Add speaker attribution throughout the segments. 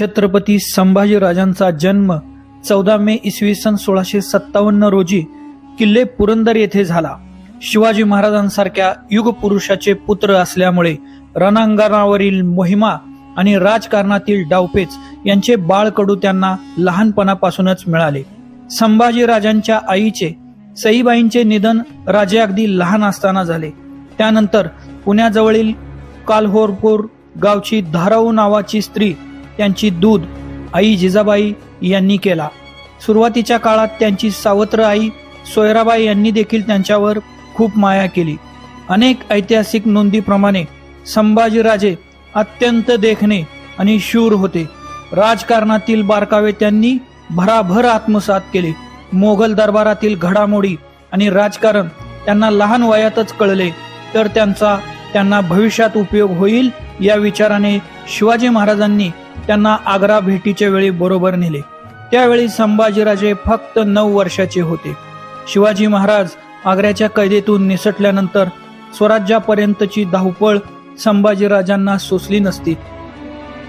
Speaker 1: छत्रपती संभाजीराजांचा जन्म चौदा मे इसवी सन सोळाशे सत्तावन्न रोजी किल्ले पुरंदर येथे झाला. शिवाजी महाराजांसारख्या युगपुरुषाचे पुत्र असल्यामुळे रणांगणावरील मोहिमा आणि राजकारणातील डावपेच यांचे बाळकडू त्यांना लहानपणापासूनच मिळाले. संभाजीराजांच्या आईचे सईबाईंचे निधन राजे अगदी लहान असताना झाले. त्यानंतर पुण्याजवळील काल्होरपूर गावची धाराऊ नावाची स्त्री त्यांची दूध आई जिजाबाई यांनी केला. सुरुवातीच्या काळात त्यांची सावत्र आई सोयराबाई यांनी देखील त्यांच्यावर खूप माया केली. अनेक ऐतिहासिक नोंदीप्रमाणे संभाजीराजे अत्यंत देखणे आणि शूर होते. राजकारणातील बारकावे त्यांनी भराभर आत्मसात केले. मोगल दरबारातील घडामोडी आणि राजकारण त्यांना लहान वयातच कळले तर त्यांचा त्यांना भविष्यात उपयोग होईल या विचाराने शिवाजी महाराजांनी त्यांना आग्रा भेटीच्या वेळी बरोबर नेले. त्यावेळी संभाजीराजे फक्त नऊ वर्षाचे होते. शिवाजी महाराज आग्र्याच्या कैदेतून निसटल्यानंतर स्वराज्यापर्यंतची धावपळ संभाजीराजांना सोसली नसती.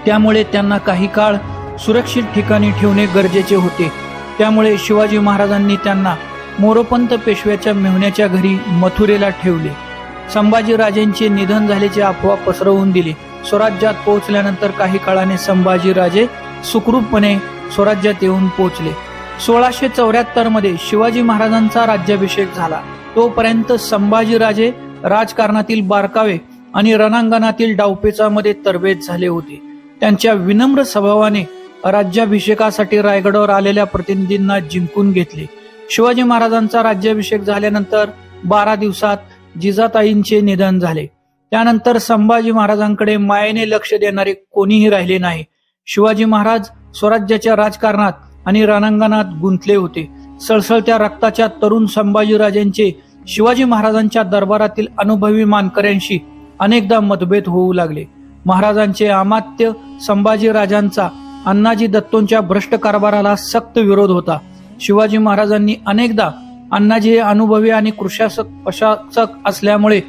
Speaker 1: त्यामुळे त्यांना काही काळ सुरक्षित ठिकाणी ठेवणे गरजेचे होते. त्यामुळे शिवाजी महाराजांनी त्यांना मोरोपंत पेशव्याच्या मेहण्याच्या घरी मथुरेला ठेवले. संभाजीराजेंचे निधन झाल्याची अफवा पसरवून दिली. स्वराज्यात पोहोचल्यानंतर काही काळाने संभाजीराजे सुखरूपपणे स्वराज्यात येऊन पोहोचले. सोळाशे चौऱ्याहत्तरमध्ये शिवाजी महाराजांचा राज्याभिषेक झाला. तोपर्यंत संभाजीराजे राजकारणातील बारकावे आणि रणांगणातील डावपेचामध्ये तरबेज झाले होते. त्यांच्या विनम्र स्वभावाने राज्याभिषेकासाठी रायगडावर आलेल्या प्रतिनिधींना जिंकून घेतले. शिवाजी महाराजांचा राज्याभिषेक झाल्यानंतर बारा दिवसात जिजाताईंचे निधन झाले. त्यानंतर संभाजी महाराजांकडे मायेने लक्ष देणारे कोणीही राहिले नाही. शिवाजी महाराज स्वराज्याच्या राजकारणात आणि रणांगणात गुंतले होते. सळसळत्या रक्ताच्या तरुण संभाजीराजांचे शिवाजी महाराजांच्या दरबारातील अनुभवी मानकऱ्यांशी अनेकदा मतभेद होऊ लागले. महाराजांचे अमात्य संभाजीराजांचा अण्णाजी दत्तोंच्या भ्रष्ट कारभाराला सक्त विरोध होता. शिवाजी महाराजांनी अनेकदा अण्णाजी हे अनुभवी आणि कृशासक प्रशासक असल्यामुळे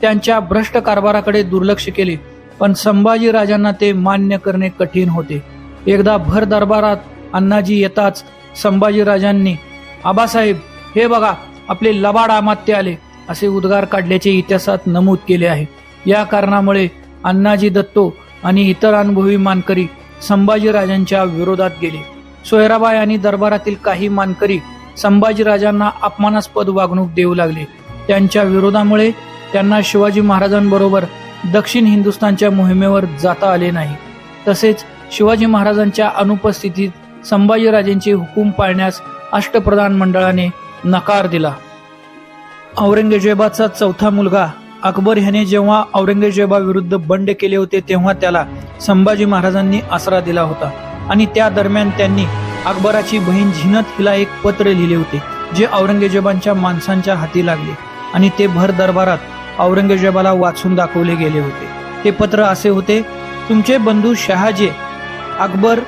Speaker 1: त्यांच्या भ्रष्ट कारभाराकडे दुर्लक्ष केले. पण संभाजी राजांना ते मान्य करणे कठीण होते. एकदा भर दरबारात अण्णाजी येताच संभाजी राजांनी आबासाहेब हे बघा आपले लबाड आमात्य आले. असे उद्गार काढल्याचे इतिहासात नमूद केले आहे. या कारणामुळे अण्णाजी दत्तो आणि इतर अनुभवी मानकरी संभाजीराजांच्या विरोधात गेले. सोयराबाई आणि दरबारातील काही मानकरी संभाजीराजांना अपमानास्पद वागणूक देऊ लागले. त्यांच्या विरोधामुळे त्यांना शिवाजी महाराजांबरोबर दक्षिण हिंदुस्थानच्या मोहिमेवर जाता आले नाही. तसेच शिवाजी महाराजांच्या अनुपस्थितीत संभाजीराजेंचे हुकूम पाळण्यास अष्टप्रधान मंडळाने नकार दिला. औरंगजेबाचा चौथा मुलगा अकबर ह्याने जेव्हा औरंगजेबाविरुद्ध बंड केले होते तेव्हा त्याला संभाजी महाराजांनी आसरा दिला होता आणि त्या दरम्यान त्यांनी अकबराची बहीण झिनत हिला एक पत्र लिहिले होते जे औरंगजेबांच्या माणसांच्या हाती लागले. आणि ते भर दरबारात औरंगजेबाला वाचून दाखवले गेले होते. ते पत्र असे होते तुमचे बंधू शहाजे अकबर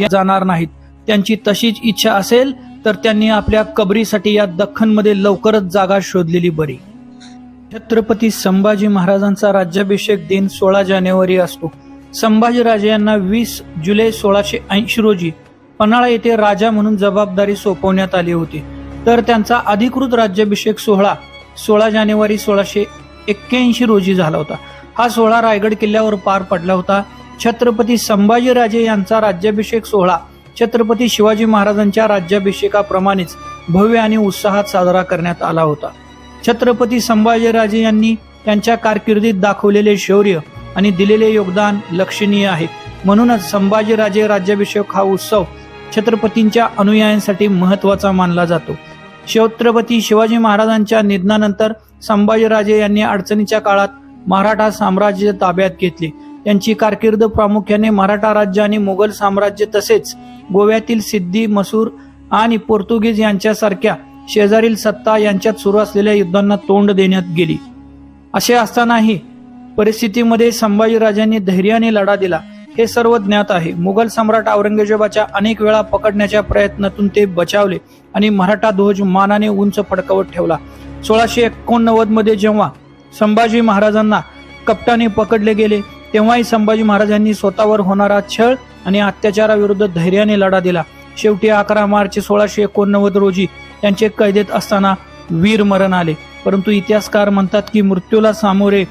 Speaker 1: या जाणार नाहीत. त्यांची तशीच इच्छा असेल तर त्यांनी आपल्या कबरीसाठी या दख्खनमध्ये लवकरच जागा शोधलेली बरी. छत्रपती संभाजी महाराजांचा राज्याभिषेक दिन सोळा जानेवारी असतो. संभाजीराजे यांना वीस जुलै सोळाशे ऐंशी रोजी पन्हाळा येथे राजा म्हणून जबाबदारी सोपवण्यात आली होती. तर त्यांचा अधिकृत राज्याभिषेक सोहळा सोळा जानेवारी सोळाशे एक्क्याऐंशी रोजी झाला होता. हा सोहळा रायगड किल्ल्यावर पार पडला होता. छत्रपती संभाजीराजे यांचा राज्याभिषेक सोहळा छत्रपती शिवाजी महाराजांच्या राज्याभिषेकाप्रमाणेच भव्य आणि उत्साहात साजरा करण्यात आला होता. छत्रपती संभाजीराजे यांनी त्यांच्या कारकिर्दीत दाखवलेले शौर्य आणि दिलेले योगदान लक्षणीय आहे. म्हणूनच संभाजीराजे राज्याभिषेक हा उत्सव छत्रपतींच्या अनुयायांसाठी महत्त्वाचा मानला जातो. छत्रपती शिवाजी महाराजांच्या निधनानंतर संभाजीराजे यांनी अडचणीच्या काळात मराठा साम्राज्य ताब्यात घेतले. त्यांची कारकीर्द प्रामुख्याने मराठा राज्य आणि मुघल साम्राज्य तसेच गोव्यातील सिद्धी मसूर आणि पोर्तुगीज यांच्यासारख्या शेजारील सत्ता यांच्यात सुरू असलेल्या युद्धांना तोंड देण्यात गेली. असे असतानाही परिस्थितीमध्ये संभाजीराजांनी धैर्याने लढा दिला. हे सर्व ज्ञात आहे. मुघल सम्राट औरंगजेबाच्या अनेक वेळा पकडण्याच्या प्रयत्नातून ते बचावले आणि मराठा ध्वज मानाने उंच फडकावत ठेवला. सोळाशे एकोणनव्वदमध्ये जेव्हा संभाजी महाराजांना कप्ताने पकडले गेले तेव्हाही संभाजी महाराजांनी स्वतःवर होणारा छळ आणि अत्याचाराविरुद्ध धैर्याने लढा दिला. शेवटी अकरा मार्च सोळाशे एकोणनव्वद रोजी त्यांचे कैदेत असताना वीर मरण आले. परंतु इतिहासकार म्हणतात की मृत्यूला सामोरे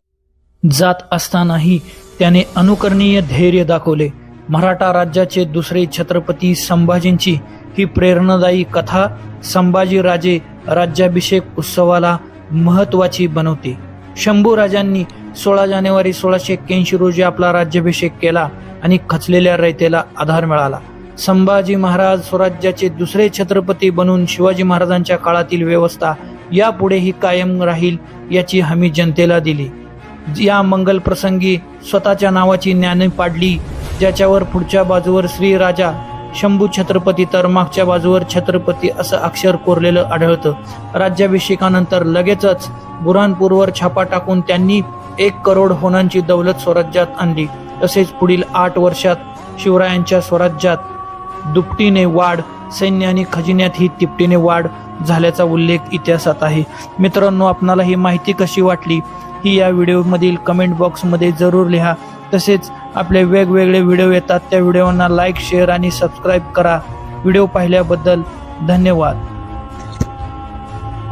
Speaker 1: जात असतानाही त्याने अनुकरणीय धैर्य दाखवले. मराठा राज्याचे दुसरे छत्रपती संभाजींची ही प्रेरणादायी कथा संभाजी राजे राज्याभिषेक उत्सवाला महत्वाची बनवते. शंभू राजांनी सोळा जानेवारी सोळाशे एक्क्याऐंशी रोजी आपला राज्याभिषेक केला आणि खचलेल्या रयतेला आधार मिळाला. संभाजी महाराज स्वराज्याचे दुसरे छत्रपती बनून शिवाजी महाराजांच्या काळातील व्यवस्था यापुढेही कायम राहील याची हमी जनतेला दिली. या मंगल प्रसंगी स्वतःच्या नावाची ज्ञानी पाडली ज्याच्यावर पुढच्या बाजूवर श्री राजा शंभू छत्रपती तर मागच्या बाजूवर छत्रपती असं अक्षर कोरलेलं आढळतं. राज्याभिषेकानंतर लगेचच बुरानपूरवर छापा टाकून त्यांनी एक करोड होनांची दौलत स्वराज्यात आणली. तसेच पुढील आठ वर्षात शिवरायांच्या स्वराज्यात दुपटीने वाढ सैन्य आणि खजिन्यात ही तिपटीने वाढ झाल्याचा उल्लेख इतिहासात आहे. मित्रांनो आपणाला ही माहिती कशी वाटली? ही या व्हिडिओमधील कमेंट बॉक्समध्ये जरूर लिहा. तसेच आपले वेगवेगळे व्हिडिओ येतात त्या व्हिडिओंना लाईक शेअर आणि सबस्क्राईब करा. व्हिडिओ पाहिल्याबद्दल धन्यवाद.